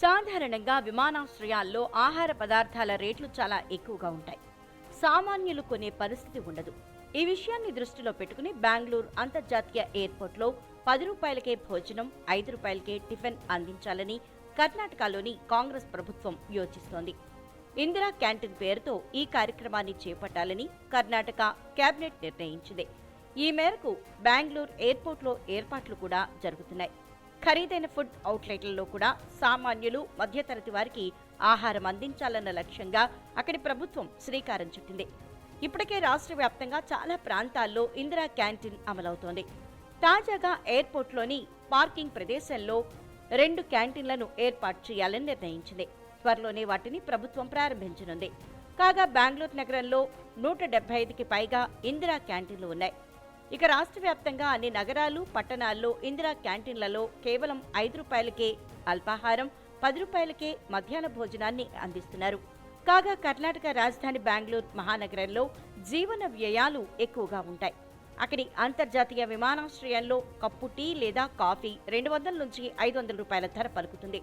సాధారణంగా విమానాశ్రయాల్లో ఆహార పదార్థాల రేట్లు చాలా ఎక్కువగా ఉంటాయి. సామాన్యులు కొనే పరిస్థితి ఉండదు. ఈ విషయాన్ని దృష్టిలో పెట్టుకుని బెంగళూరు అంతర్జాతీయ ఎయిర్పోర్ట్లో పది రూపాయలకే భోజనం ఐదు రూపాయలకే టిఫిన్ అందించాలని కర్ణాటకలోని కాంగ్రెస్ ప్రభుత్వం యోచిస్తోంది. ఇందిరా క్యాంటీన్ పేరుతో ఈ కార్యక్రమాన్ని చేపట్టాలని కర్ణాటక కేబినెట్ నిర్ణయించింది. ఈ మేరకు బెంగళూరు ఎయిర్పోర్ట్లో ఏర్పాట్లు కూడా జరుగుతున్నాయి. ఖరీదైన ఫుడ్ అవుట్లెట్లలో కూడా సామాన్యులు మధ్యతరగతి వారికి ఆహారం అందించాలన్న లక్ష్యంగా అక్కడి ప్రభుత్వం శ్రీకారం చుట్టింది. ఇప్పటికే రాష్ట్ర వ్యాప్తంగా చాలా ప్రాంతాల్లో ఇందిరా క్యాంటీన్ అమలవుతోంది. తాజాగా ఎయిర్పోర్ట్లోని పార్కింగ్ ప్రదేశంలో రెండు క్యాంటీన్లను ఏర్పాటు చేయాలని నిర్ణయించింది. త్వరలోనే వాటిని ప్రభుత్వం ప్రారంభించనుంది. కాగా బెంగళూరు నగరంలో నూట డెబ్బై ఐదుకి పైగా ఇందిరా క్యాంటీన్లు ఉన్నాయి. ఇక రాష్ట్ర వ్యాప్తంగా అన్ని నగరాలు పట్టణాల్లో ఇందిరా క్యాంటీన్లలో కేవలం ఐదు రూపాయలకే అల్పాహారం పది రూపాయలకే మధ్యాహ్న భోజనాన్ని అందిస్తున్నారు. కాగా కర్ణాటక రాజధాని బెంగళూరు మహానగరంలో జీవన వ్యయాలు ఎక్కువగా ఉంటాయి. అక్కడి అంతర్జాతీయ విమానాశ్రయంలో కప్పు టీ లేదా కాఫీ రెండు వందల నుంచి ఐదు వందల రూపాయల ధర పలుకుతుంది.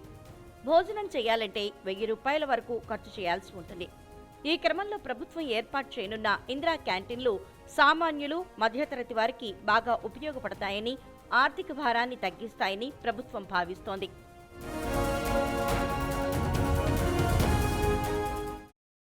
భోజనం చేయాలంటే వెయ్యి రూపాయల వరకు ఖర్చు చేయాల్సి ఉంటుంది. ఈ క్రమంలో ప్రభుత్వం ఏర్పాటు చేయనున్న ఇందిరా క్యాంటీన్లు సామాన్యులు మధ్యతరగతి వారికి బాగా ఉపయోగపడతాయని ఆర్థిక భారాన్ని తగ్గిస్తాయని ప్రభుత్వం భావిస్తోంది.